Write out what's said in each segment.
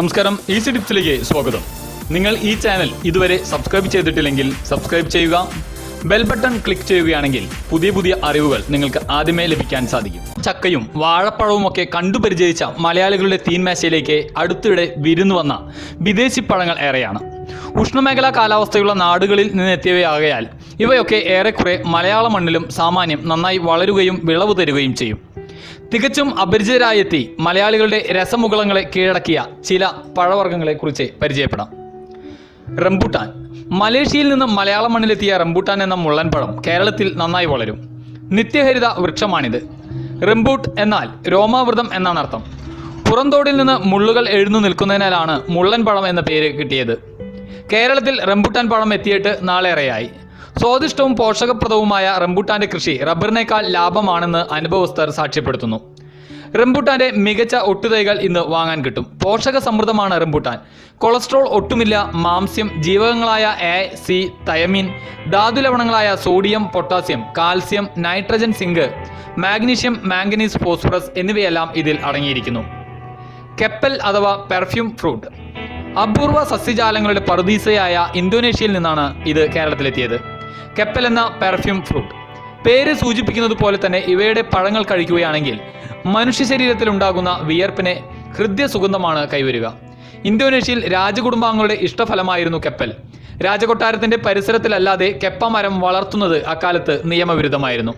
നമസ്കാരം ഈസി ടിപ്സിലേക്ക് സ്വാഗതം. നിങ്ങൾ ഈ ചാനൽ ഇതുവരെ സബ്സ്ക്രൈബ് ചെയ്തിട്ടില്ലെങ്കിൽ സബ്സ്ക്രൈബ് ചെയ്യുക ബെൽ ബട്ടൺ ക്ലിക്ക് ചെയ്യുകയാണെങ്കിൽ പുതിയ പുതിയ അറിവുകൾ നിങ്ങൾക്ക് ആദ്യമേ ലഭിക്കാൻ സാധിക്കും. ചക്കയും വാഴപ്പഴവും ഒക്കെ കണ്ടുപരിചയിച്ച മലയാളികളുടെ തീൻമേശയിലേക്ക് അടുത്തിടെ വിരുന്നു വന്ന വിദേശി പഴങ്ങൾ ഏറെയാണ്. ഉഷ്ണമേഖലാ കാലാവസ്ഥയുള്ള നാടുകളിൽ നിന്നെത്തിയവയാകയാൽ ഇവയൊക്കെ ഏറെക്കുറെ മലയാള മണ്ണിലും സാമാന്യം നന്നായി വളരുകയും വിളവ് തരുകയും ചെയ്യും. തികച്ചും അപരിചിതരായെത്തി മലയാളികളുടെ രസമുകളങ്ങളെ കീഴടക്കിയ ചില പഴവർഗങ്ങളെക്കുറിച്ച് പരിചയപ്പെടാം. റംബൂട്ടാൻ. മലേഷ്യയിൽ നിന്ന് മലയാള മണ്ണിലെത്തിയ റംബൂട്ടാൻ എന്ന മുള്ളൻപഴം കേരളത്തിൽ നന്നായി വളരും. നിത്യഹരിത വൃക്ഷമാണിത്. റംബൂട്ട് എന്നാൽ രോമാവൃതം എന്നാണ് അർത്ഥം. പുറന്തോടിൽ നിന്ന് മുള്ളുകൾ എഴുന്നു നിൽക്കുന്നതിനാലാണ് മുള്ളൻ പഴം എന്ന പേര് കിട്ടിയത്. കേരളത്തിൽ റംബൂട്ടാൻ പഴം എത്തിയിട്ട് നാളേറെയായി. സ്വാദിഷ്ടവും പോഷകപ്രദവുമായ റംബൂട്ടാന്റെ കൃഷി റബ്ബറിനേക്കാൾ ലാഭമാണെന്ന് അനുഭവസ്ഥർ സാക്ഷ്യപ്പെടുത്തുന്നു. റംബൂട്ടാന്റെ മികച്ച ഒട്ടുതൈകൾ ഇന്ന് വാങ്ങാൻ കിട്ടും. പോഷക സമൃദ്ധമാണ് റംബൂട്ടാൻ. കൊളസ്ട്രോൾ ഒട്ടുമില്ല മാംസ്യം ജീവകങ്ങളായ A C thiamine ധാതുലവണങ്ങളായ sodium potassium calcium nitrogen zinc magnesium manganese phosphorus എന്നിവയെല്ലാം ഇതിൽ അടങ്ങിയിരിക്കുന്നു. കെപ്പൽ അഥവാ പെർഫ്യൂം ഫ്രൂട്ട്. അപൂർവ സസ്യജാലങ്ങളുടെ പറുദീസയായ ഇന്തോനേഷ്യയിൽ നിന്നാണ് ഇത് കേരളത്തിലെത്തിയത്. കെപ്പൽ എന്ന പെർഫ്യൂം ഫ്രൂട്ട്. പേര് സൂചിപ്പിക്കുന്നത് പോലെ തന്നെ ഇവയുടെ പഴങ്ങൾ കഴിക്കുകയാണെങ്കിൽ മനുഷ്യ ശരീരത്തിൽ ഉണ്ടാകുന്ന വിയർപ്പിനെ ഹൃദ്യ സുഗന്ധമാണ് കൈവരിക. ഇന്തോനേഷ്യയിൽ രാജകുടുംബാംഗങ്ങളുടെ ഇഷ്ടഫലമായിരുന്നു കെപ്പൽ. രാജകൊട്ടാരത്തിന്റെ പരിസരത്തിലല്ലാതെ കെപ്പമരം വളർത്തുന്നത് അക്കാലത്ത് നിയമവിരുദ്ധമായിരുന്നു.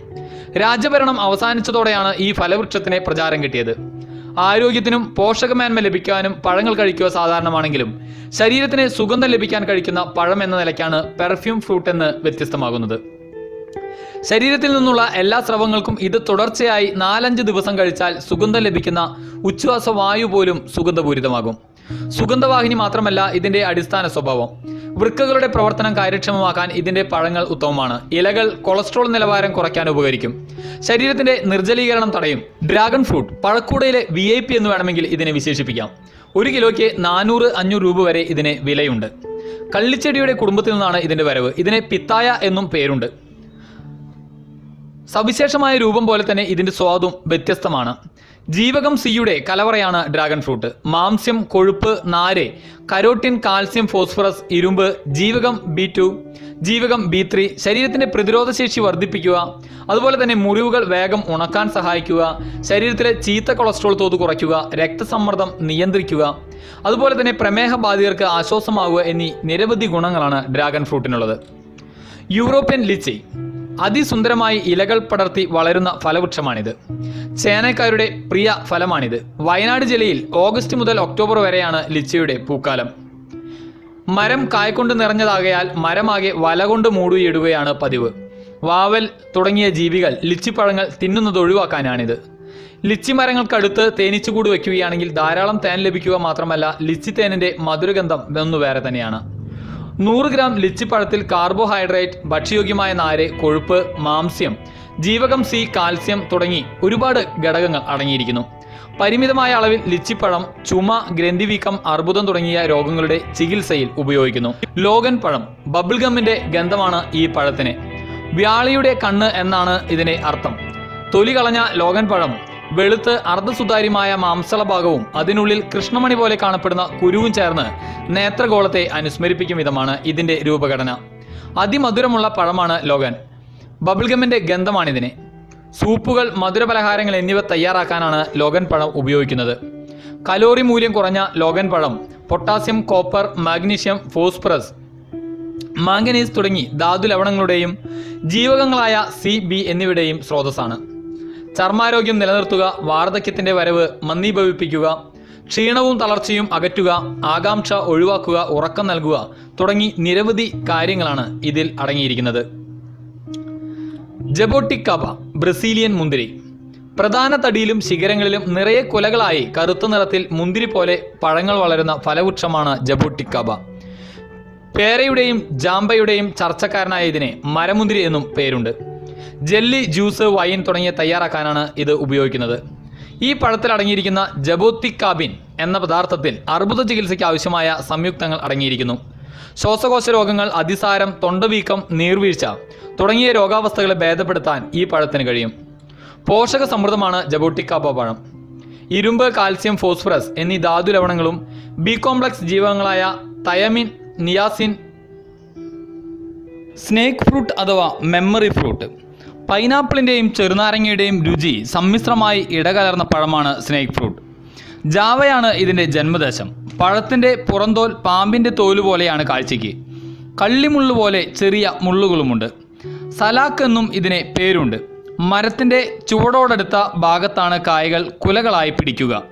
രാജഭരണം അവസാനിച്ചതോടെയാണ് ഈ ഫലവൃക്ഷത്തിന് പ്രചാരം കിട്ടിയത്. ആരോഗ്യത്തിനും പോഷകമേന്മ ലഭിക്കാനും പഴങ്ങൾ കഴിക്കുക സാധാരണമാണെങ്കിലും ശരീരത്തിന് സുഗന്ധം ലഭിക്കാൻ കഴിക്കുന്ന പഴം എന്ന നിലയ്ക്കാണ് പെർഫ്യൂം ഫ്രൂട്ട് എന്ന് വ്യത്യസ്തമാകുന്നത്. ശരീരത്തിൽ നിന്നുള്ള എല്ലാ സ്രവങ്ങൾക്കും ഇത് തുടർച്ചയായി നാലഞ്ച് ദിവസം കഴിച്ചാൽ സുഗന്ധം ലഭിക്കുന്ന ഉച്ഛ്വാസ വായു പോലും സുഗന്ധപൂരിതമാകും. സുഗന്ധവാഹിനി മാത്രമല്ല ഇതിന്റെ അടിസ്ഥാന സ്വഭാവം. വൃക്കകളുടെ പ്രവർത്തനം കാര്യക്ഷമമാക്കാൻ ഇതിന്റെ പഴങ്ങൾ ഉത്തമമാണ്. ഇലകൾ കൊളസ്ട്രോൾ നിലവാരം കുറയ്ക്കാൻ ഉപകരിക്കും. ശരീരത്തിന്റെ നിർജലീകരണം തടയും. ഡ്രാഗൺ ഫ്രൂട്ട് പഴക്കൂടയിലെ വി ഐ പി എന്ന് വേണമെങ്കിൽ ഇതിനെ വിശേഷിപ്പിക്കാം. ഒരു കിലോയ്ക്ക് നാനൂറ് അഞ്ഞൂറ് രൂപ വരെ ഇതിന് വിലയുണ്ട്. കള്ളിച്ചെടിയുടെ കുടുംബത്തിൽ നിന്നാണ് ഇതിന്റെ വരവ്. ഇതിനെ പിത്തായ എന്നും പേരുണ്ട്. സവിശേഷമായ രൂപം പോലെ തന്നെ ഇതിന്റെ സ്വാദും വ്യത്യസ്തമാണ്. ജീവകം സിയുടെ കലവറയാണ് ഡ്രാഗൺ ഫ്രൂട്ട് മാംസ്യം കൊഴുപ്പ് നാര് കരോട്ടിൻ കാൽസ്യം ഫോസ്ഫറസ് ഇരുമ്പ് ജീവകം ബി ടു ജീവകം ബി ത്രീ ശരീരത്തിന്റെ പ്രതിരോധശേഷി വർദ്ധിപ്പിക്കുക അതുപോലെ തന്നെ മുറിവുകൾ വേഗം ഉണക്കാൻ സഹായിക്കുക ശരീരത്തിലെ ചീത്ത കൊളസ്ട്രോൾ തോത് കുറയ്ക്കുക രക്തസമ്മർദ്ദം നിയന്ത്രിക്കുക അതുപോലെ തന്നെ പ്രമേഹ ബാധിതർക്ക് ആശ്വാസമാവുക എന്നീ നിരവധി ഗുണങ്ങളാണ് ഡ്രാഗൺ ഫ്രൂട്ടിനുള്ളത് യൂറോപ്യൻ ലിച്ചി. അതിസുന്ദരമായി ഇലകൾ പടർത്തി വളരുന്ന ഫലവൃക്ഷമാണിത്. ചേനക്കാരുടെ പ്രിയ ഫലമാണിത്. വയനാട് ജില്ലയിൽ ഓഗസ്റ്റ് മുതൽ ഒക്ടോബർ വരെയാണ് ലിച്ചയുടെ പൂക്കാലം. മരം കായ്കൊണ്ട് നിറഞ്ഞതാകയാൽ മരമാകെ വല കൊണ്ട് മൂടിയിടുകയാണ് പതിവ്. വാവൽ തുടങ്ങിയ ജീവികൾ ലിച്ചിപ്പഴങ്ങൾ തിന്നുന്നത് ഒഴിവാക്കാനാണിത്. ലിച്ചി മരങ്ങൾക്കടുത്ത് തേനീച്ചുകൂട് വയ്ക്കുകയാണെങ്കിൽ ധാരാളം തേൻ ലഭിക്കുക മാത്രമല്ല ലിച്ചി തേനിന്റെ മധുരഗന്ധം ഒന്ന് വേറെ തന്നെയാണ്. നൂറ് ഗ്രാം ലിച്ചിപ്പഴത്തിൽ കാർബോഹൈഡ്രേറ്റ് ഭക്ഷ്യയോഗ്യമായ നാര് കൊഴുപ്പ് മാംസ്യം ജീവകം സി കാൽസ്യം തുടങ്ങി ഒരുപാട് ഘടകങ്ങൾ അടങ്ങിയിരിക്കുന്നു. പരിമിതമായ അളവിൽ ലിച്ചിപ്പഴം ചുമ ഗ്രന്ഥിവീക്കം അർബുദം തുടങ്ങിയ രോഗങ്ങളുടെ ചികിത്സയിൽ ഉപയോഗിക്കുന്നു. ലോഗൻ പഴം ബബിൾ ഗമ്മിന്റെ ഗന്ധമാണ് ഈ പഴത്തിന്. വ്യാളിയുടെ കണ്ണ് എന്നാണ് ഇതിനെ അർത്ഥം. തൊലി കളഞ്ഞ ലോഗൻ പഴം വെളുത്ത് അർദ്ധസുതാര്യമായ മാംസള ഭാഗവും അതിനുള്ളിൽ കൃഷ്ണമണി പോലെ കാണപ്പെടുന്ന കുരുവും ചേർന്ന് നേത്രഗോളത്തെ അനുസ്മരിപ്പിക്കും വിധമാണ് ഇതിന്റെ രൂപഘടന. അതിമധുരമുള്ള പഴമാണ് ലോഗൻ. ബബിൾഗമിന്റെ ഗന്ധമാണിതിന്. സൂപ്പുകൾ മധുരപലഹാരങ്ങൾ എന്നിവ തയ്യാറാക്കാനാണ് ലോഗൻ പഴം ഉപയോഗിക്കുന്നത്. കലോറി മൂല്യം കുറഞ്ഞ ലോഗൻ പഴം potassium copper magnesium phosphorus manganese തുടങ്ങി ധാതു ലവണങ്ങളുടെയും ജീവകങ്ങളായ സി ബി എന്നിവയുടെയും സ്രോതസ്സാണ്. ചർമാരോഗ്യം നിലനിർത്തുക വാർദ്ധക്യത്തിന്റെ വരവ് മന്ദീഭവിപ്പിക്കുക ക്ഷീണവും തളർച്ചയും അകറ്റുക ആകാംക്ഷ ഒഴിവാക്കുക ഉറക്കം നൽകുക തുടങ്ങി നിരവധി കാര്യങ്ങളാണ് ഇതിൽ അടങ്ങിയിരിക്കുന്നത്. ജബോട്ടിക്കാബ ബ്രസീലിയൻ മുന്തിരി. പ്രധാന തടിയിലും ശിഖരങ്ങളിലും നിറയെ കുലകളായി കറുത്ത നിറത്തിൽ മുന്തിരി പോലെ പഴങ്ങൾ വളരുന്ന ഫലവൃക്ഷമാണ് ജബോട്ടിക്കാബ പേരയുടെയും ജാമ്പയുടെയും ചർച്ചക്കാരനായ ഇതിനെ മരമുന്തിരി എന്നും പേരുണ്ട്. ജെല്ലി ജ്യൂസ് വൈൻ തുടങ്ങിയ തയ്യാറാക്കാനാണ് ഇത് ഉപയോഗിക്കുന്നത്. ഈ പഴത്തിൽ അടങ്ങിയിരിക്കുന്ന ജബോത്തിക്കാബിൻ എന്ന പദാർത്ഥത്തിൽ അർബുദ ചികിത്സയ്ക്ക് ആവശ്യമായ സംയുക്തങ്ങൾ അടങ്ങിയിരിക്കുന്നു. ശ്വാസകോശ രോഗങ്ങൾ അതിസാരം തൊണ്ടവീക്കം നീർവീഴ്ച തുടങ്ങിയ രോഗാവസ്ഥകളെ ഭേദപ്പെടുത്താൻ ഈ പഴത്തിന് കഴിയും. പോഷക സമൃദ്ധമാണ് ജബോട്ടിക്കാബ പഴം. ഇരുമ്പ് കാൽസ്യം ഫോസ്ഫറസ് എന്നീ ധാതു ലവണങ്ങളും ബി കോംപ്ലക്സ് ജീവകങ്ങളായ തയമിൻ നിയാസിൻ സ്നേക്ക് ഫ്രൂട്ട് അഥവാ മെമ്മറി ഫ്രൂട്ട് പൈനാപ്പിളിന്റെയും ചെറുനാരങ്ങയുടെയും രുചി സമ്മിശ്രമായി ഇടകലർന്ന പഴമാണ് സ്നേക്ക് ഫ്രൂട്ട് ജാവയാണ് ഇതിന്റെ ജന്മദേശം. പഴത്തിന്റെ പുറന്തോൽ പാമ്പിന്റെ തോൽ പോലെയാണ് കാഴ്ചയ്ക്ക്. കള്ളിമുള്ളു പോലെ ചെറിയ മുള്ളുകളുമുണ്ട്. സലാക്ക് എന്നും ഇതിനെ പേരുണ്ട്. മരത്തിന്റെ ചുവടോടടുത്ത ഭാഗത്താണ് കായകൾ കുലകളായി പിടിക്കുക.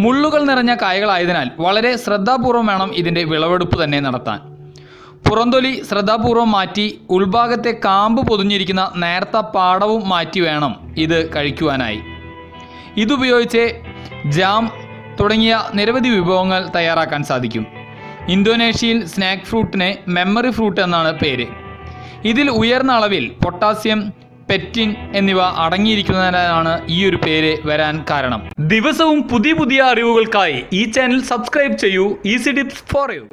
മുള്ളുകൾ നിറഞ്ഞ കായകളായതിനാൽ വളരെ ശ്രദ്ധാപൂർവം വേണം ഇതിന്റെ വിളവെടുപ്പ് തന്നെ നടത്താൻ. പുറന്തൊലി ശ്രദ്ധാപൂർവം മാറ്റി ഉൾഭാഗത്തെ കാമ്പ് പൊതിഞ്ഞിരിക്കുന്ന നേർത്ത പാടവും മാറ്റി വേണം ഇത് കഴിക്കുവാനായി. ഇതുപയോഗിച്ച് ജാം തുടങ്ങിയ നിരവധി വിഭവങ്ങൾ തയ്യാറാക്കാൻ സാധിക്കും. ഇന്തോനേഷ്യയിൽ സ്നാക്ക് ഫ്രൂട്ടിന് മെമ്മറി ഫ്രൂട്ട് എന്നാണ് പേര്. ഇതിൽ ഉയർന്ന അളവിൽ പൊട്ടാസ്യം പെറ്റിൻ എന്നിവ അടങ്ങിയിരിക്കുന്നതിനാണ് ഈ ഒരു പേര് വരാൻ കാരണം. ദിവസവും പുതിയ പുതിയ അറിവുകൾക്കായി ഈ ചാനൽ സബ്സ്ക്രൈബ് ചെയ്യൂ. Easy tips for you.